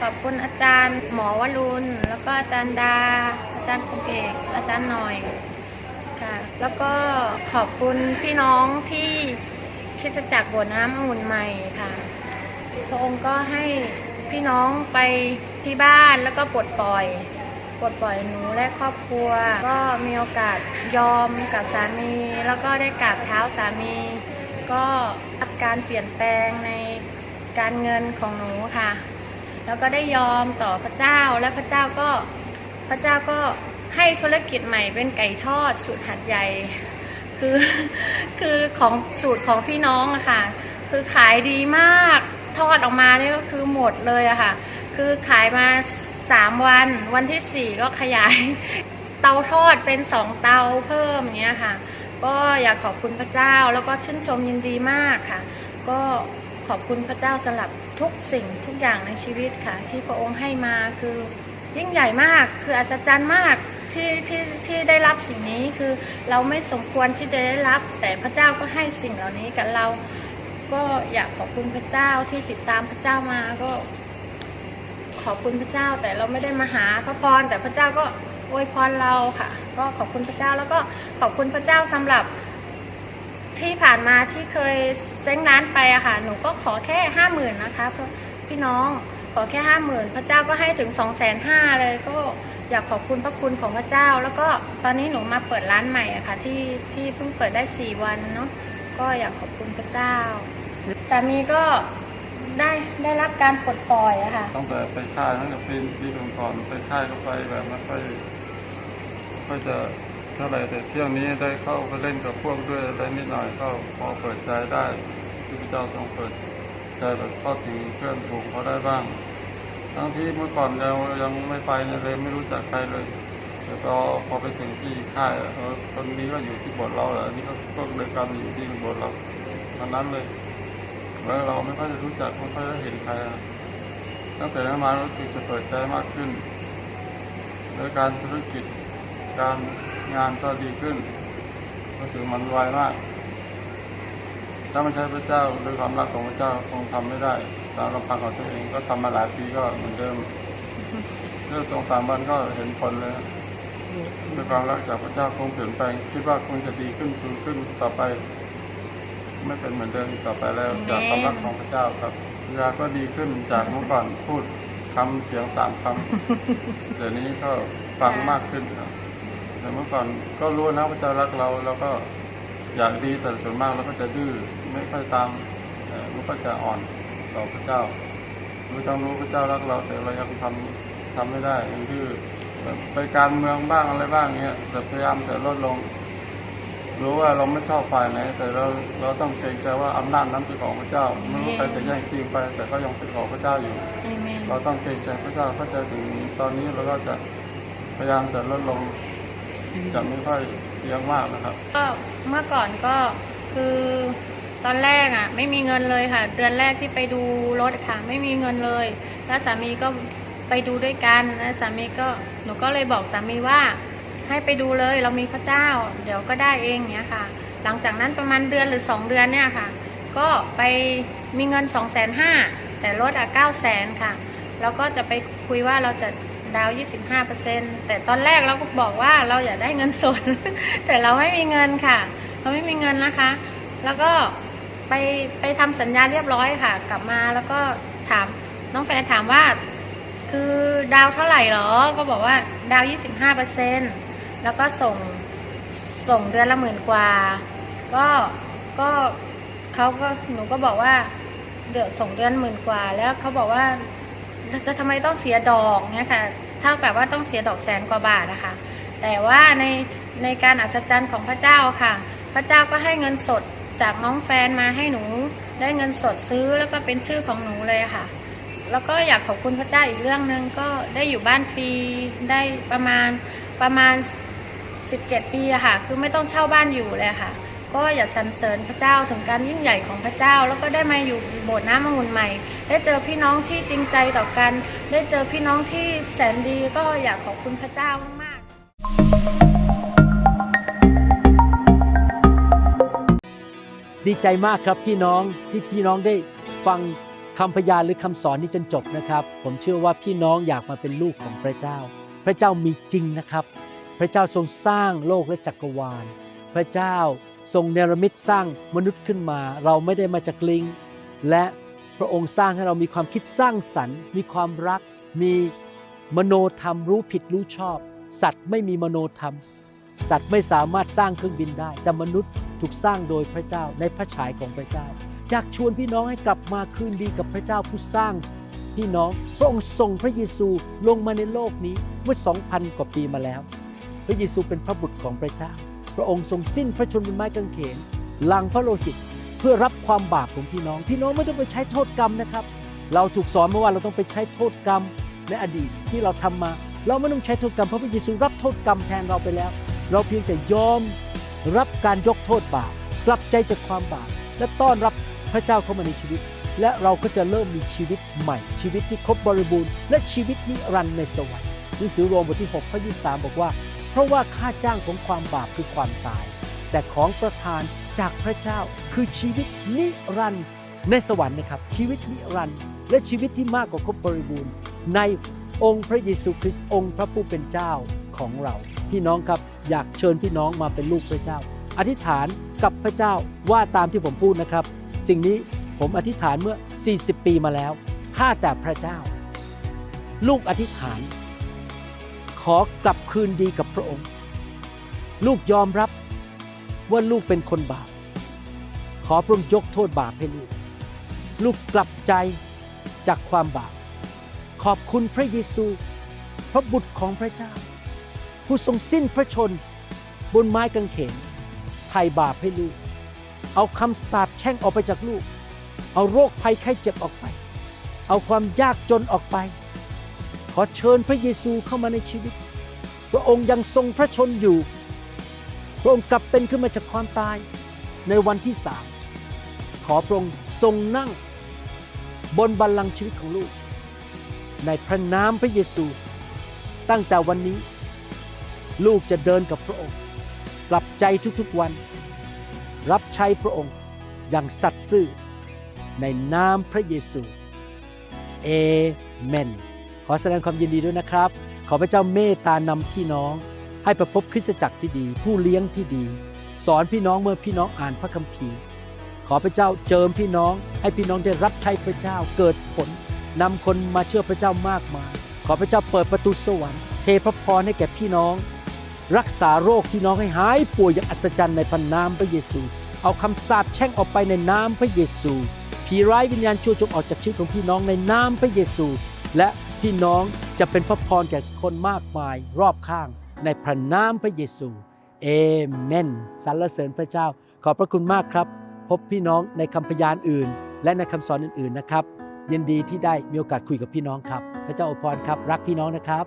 ขอบคุณอาจารย์หมอวรุณ แล้วก็อาจารย์ดา อาจารย์คงเอกอาจารย์หน่อยค่ะ แล้วก็ขอบคุณพี่น้องที่คิดจักรบัวน้ำองุ่นใหม่ค่ะ พระองค์ก็ให้พี่น้องไปที่บ้านแล้วก็ปลดปล่อยปลดปล่อยหนูและครอบครัว ก็มีโอกาสยอมกับสามี แล้วก็ได้กราบเท้าสามี ก็รับการเปลี่ยนแปลงในการเงินของหนูค่ะ แล้วก็ได้ยอมต่อพระเจ้าและพระเจ้าก็พระเจ้าก็ให้ธุรกิจใหม่เป็นไก่ทอดสูตรหัดใหญ่คือคือของสูตรของพี่น้องอะค่ะ คือขายดีมากทอดออกมานี่ก็คือหมดเลยอะค่ะ คือขายมาสามวันวันที่สี่ก็ขยายเตาทอดเป็นสองเตาเพิ่มเงี้ยค่ะ ก็อยากขอบคุณพระเจ้าแล้วก็ชื่นชมยินดีมากค่ะ ก็ ขอบคุณพระเจ้าสำหรับทุกสิ่งทุกอย่างในชีวิตค่ะ ที่พระองค์ให้มาคือยิ่งใหญ่มากคืออัศจรรย์มากที่ที่ที่ได้รับสิ่งนี้คือเราไม่สมควรที่จะได้รับ แต่พระเจ้าก็ให้สิ่งเหล่านี้กับเรา ก็อยากขอบคุณพระเจ้าที่ติดตามพระเจ้ามาก็ ขอบคุณพระเจ้าแต่เราไม่ได้มาหาพระพรแต่พระเจ้าก็อวยพรเราค่ะ ก็ขอบคุณพระเจ้าแล้วก็ขอบคุณพระเจ้าสำหรับ ที่ผ่านมาที่เคยเซ้งร้านไปอะค่ะ หนูก็ขอแค่ห้าหมื่นนะคะพี่น้องขอแค่ห้าหมื่นพระเจ้าก็ให้ถึงสองแสนห้าเลยก็อยากขอบคุณพระคุณของพระเจ้า แล้วก็ตอนนี้หนูมาเปิดร้านใหม่อะค่ะ ที่ที่เพิ่งเปิดได้สี่วันเนาะก็อยากขอบคุณพระเจ้าสามีก็ได้ได้รับการปลดปล่อยอะค่ะตั้งแต่ไปค่ายตั้งแต่ปีปีก่อนไปค่ายก็ไปแบบไม่ค่อยไม่ค่อยจะ เท่าไหร่แต่เที่ยงนี้ได้เข้าไปเล่นกับพวกด้วยอะไรนิดหน่อยก็พอเปิดใจได้ที่พระเจ้าทรงเปิดใจแบบเข้าถึงเพื่อนฝูงเขาได้บ้าง ทั้งที่เมื่อก่อนเรายังไม่ไปเลยไม่รู้จักใครเลยแต่พอพอไปถึงที่ค่ายคนนี้ก็อยู่ที่บสถ์เราแหละอันนี้ก็ก็เดินกันอยู่ที่บสถ์เราทั้งนั้นเลยแล้วเราไม่ค่อยจะรู้จักไม่ค่อยจะเห็นใครตั้งแต่นั้นมารู้สึกจะเปิดใจมากขึ้นและการธุรกิจ การงานก็ดีขึ้นรู้สึกมันไวมาก ถ้าไม่ใช่พระเจ้าด้วยความรักของพระเจ้าคงทำไม่ได้ ตามลำพังของตัวเองก็ทำมาหลายปีก็เหมือนเดิมเรื่องสองสามวันก็เห็นผลเลยด้วยความรักจากพระเจ้าคงเปลี่ยนแปลง คิดว่าคงจะดีขึ้นสูงขึ้นต่อไป ไม่เป็นเหมือนเดิมอีกต่อไปแล้วอาเมนจากความรักของพระเจ้าครับยาก็ดีขึ้นจากเมื่อก่อนพูดคำเสียงสามคำเดี๋ยวนี้ก็ฟังมากขึ้นครับ แต่เมื่อก่อนก็รู้นะพระเจ้ารักเราแล้วก็อยากดีแต่ส่วนมากเราก็จะดื้อไม่ค่อยตามเอ่อมันก็จะอ่อนต่อพระเจ้ารู้ต้องรู้พระเจ้ารักเรา แต่เรายังทำทำไม่ได้ยังดื้อแบบไปการเมืองบ้างอะไรบ้างเงี้ยแต่พยายามจะลดลงรู้ว่าเราไม่ชอบฝ่ายไหน แต่เราเราต้องเกรงใจว่าอำนาจนั้นเป็นของพระเจ้าไม่รู้ใครจะแย่งชิงไป แต่ก็ยังเป็นของพระเจ้าอยู่อาเมนเราต้องเกรงใจพระเจ้าพระเจ้าถึงตอนนี้เราก็จะพยายามจะลดลง จะไม่ค่อยเลี้ยงมากนะครับ ก็เมื่อก่อนก็คือตอนแรกอะ ไม่มีเงินเลยค่ะ เดือนแรกที่ไปดูรถค่ะ ไม่มีเงินเลย แล้วสามีก็ไปดูด้วยกันแล้วสามีก็หนูก็เลยบอกสามีว่า ให้ไปดูเลยเรามีพระเจ้า เดี๋ยวก็ได้เองเนี้ยค่ะ หลังจากนั้นประมาณเดือนหรือสองเดือนเนี่ยค่ะ ก็ไปมีเงินสองแสนห้าแต่รถอะเก้าแสนค่ะ แล้วก็จะไปคุยว่าเราจะ ดาวยี่สิบห้าเปอร์เซ็นแต่ตอนแรกเราก็บอกว่าเราอยากได้เงินสด แต่เราไม่มีเงินค่ะ เราไม่มีเงินนะคะ แล้วก็ไปไปทำสัญญาเรียบร้อยค่ะ กลับมาแล้วก็ถามน้องแฟนถามว่า คือดาวเท่าไหร่หรอ ก็บอกว่าดาวยี่สิบห้าเปอร์เซ็นแล้วก็ส่งส่งเดือนละหมื่นกว่า ก็ก็เขาก็หนูก็บอกว่าเดือนส่งเดือนหมื่นกว่า แล้วเขาบอกว่าจะทำไมต้องเสียดอกเนี่ยค่ะ เท่ากับว่าต้องเสียดอกแสนกว่าบาทนะคะ แต่ว่าในในการอัศจรรย์ของพระเจ้าค่ะ พระเจ้าก็ให้เงินสดจากน้องแฟนมาให้หนูได้เงินสดซื้อแล้วก็เป็นชื่อของหนูเลยค่ะ แล้วก็อยากขอบคุณพระเจ้าอีกเรื่องหนึ่งก็ได้อยู่บ้านฟรีได้ประมาณประมาณ 17 ปีอะค่ะ คือไม่ต้องเช่าบ้านอยู่เลยค่ะ ก็อย่าสรรเสริญพระเจ้าถึงการยิ่งใหญ่ของพระเจ้า แล้วก็ได้มาอยู่โบสถ์น้ำองุ่นใหม่ ได้เจอพี่น้องที่จริงใจต่อกัน ได้เจอพี่น้องที่แสนดีก็อยากขอบคุณพระเจ้ามากๆดีใจมากครับพี่น้องที่พี่น้องได้ฟังคำพยานหรือคำสอนนี้จนจบนะครับ ผมเชื่อว่าพี่น้องอยากมาเป็นลูกของพระเจ้า พระเจ้ามีจริงนะครับ พระเจ้าทรงสร้างโลกและจักรวาล พระเจ้า ทรงเนรมิตสร้างมนุษย์ขึ้นมา เราไม่ได้มาจากลิง และพระองค์สร้างให้เรามีความคิดสร้างสรรค์ มีความรัก มีมโนธรรมรู้ผิดรู้ชอบ สัตว์ไม่มีมโนธรรม สัตว์ไม่สามารถสร้างเครื่องบินได้ แต่มนุษย์ถูกสร้างโดยพระเจ้าในพระฉายของพระเจ้าอยากชวนพี่น้องให้กลับมาคืนดีกับพระเจ้าผู้สร้างพี่น้องพระองค์ส่งพระเยซูลงมาในโลกนี้เมื่อ 2,000 กว่าปีมาแล้ว พระเยซูเป็นพระบุตรของพระเจ้า ระองค์ทรงสิ้นพระชนม์บนไม้กางเขนหลังพระโลหิตเพื่อรับความบาปของพี่น้อง พี่น้องไม่ต้องไปใช้โทษกรรมนะครับ เราถูกสอนมาว่าเราต้องไปใช้โทษกรรมในอดีตที่เราทำมา เราไม่ต้องใช้โทษกรรมเพราะพระเยซูรับโทษกรรมแทนเราไปแล้ว เราเพียงแต่ยอมรับการยกโทษบาปกลับใจจากความบาปและต้อนรับพระเจ้าเข้ามาในชีวิต และเราก็จะเริ่มมีชีวิตใหม่ ชีวิตที่ครบบริบูรณ์และชีวิตนิรันดร์ในสวรรค์หนังสือโรมบทที่6ข้อ23 บอกว่า เพราะว่าค่าจ้างของความบาปคือความตาย แต่ของประทานจากพระเจ้าคือชีวิตนิรันดร์ในสวรรค์นะครับ ชีวิตนิรันดร์และชีวิตที่มากกว่าครบบริบูรณ์ ในองค์พระเยซูคริสต์องค์พระผู้เป็นเจ้าของเรา พี่น้องครับอยากเชิญพี่น้องมาเป็นลูกพระเจ้า อธิษฐานกับพระเจ้าว่าตามที่ผมพูดนะครับ สิ่งนี้ผมอธิษฐานเมื่อ 40 ปีมาแล้วข้าแต่พระเจ้า ลูกอธิษฐาน ขอกลับคืนดีกับพระองค์ ลูกยอมรับว่าลูกเป็นคนบาป ขอพระองค์ยกโทษบาปให้ลูก ลูกกลับใจจากความบาป ขอบคุณพระเยซู พระบุตรของพระเจ้า ผู้ทรงสิ้นพระชนบนไม้กางเขนไถ่บาปให้ลูก เอาคำสาปแช่งออกไปจากลูก เอาโรคภัยไข้เจ็บออกไป เอาความยากจนออกไป อเชิญพระเยซูเข้ามาในชีวิต พระองค์ยังทรงพระชนอยู่ พระองค์กลับเป็นขึ้นมาจากความตายในวันที่สามขอพระองค์ทรงนั่ง บนบัลลังก์ชีวิตของลูก ในพระนามพระเยซู ตั้งแต่วันนี้ ลูกจะเดินกับพระองค์ กลับใจทุกๆวัน รับใช้พระองค์อย่างสัตย์ซื่อในนามพระเยซู เอเมน ขอแสดงความยินดีด้วยนะครับ ขอพระเจ้าเมตตานำพี่น้อง ให้ประพบคริสตจักรที่ดี ผู้เลี้ยงที่ดี สอนพี่น้องเมื่อพี่น้องอ่านพระคัมภีร์ ขอพระเจ้าเจิมพี่น้อง ให้พี่น้องได้รับใช้พระเจ้าเกิดผลนำคนมาเชื่อพระเจ้ามากมาย ขอพระเจ้าเปิดประตูสวรรค์เทพระพรให้แก่พี่น้อง รักษาโรคพี่น้องให้หายป่วยอย่างอัศจรรย์ในพระนามพระเยซู เอาคำสาปแช่งออกไปในนามพระเยซูผีร้ายวิญญาณชั่วจงออกจากชีวิตของพี่น้องในนามพระเยซู และ พี่น้องจะเป็นพระพรแก่คนมากมายรอบข้างในพระนามพระเยซูเอเมนสรรเสริญพระเจ้า ขอบพระคุณมากครับ พบพี่น้องในคำพยานอื่น และในคำสอนอื่นๆนะครับยินดีที่ได้มีโอกาสคุยกับพี่น้องครับ พระเจ้าอวยพรครับ รักพี่น้องนะครับ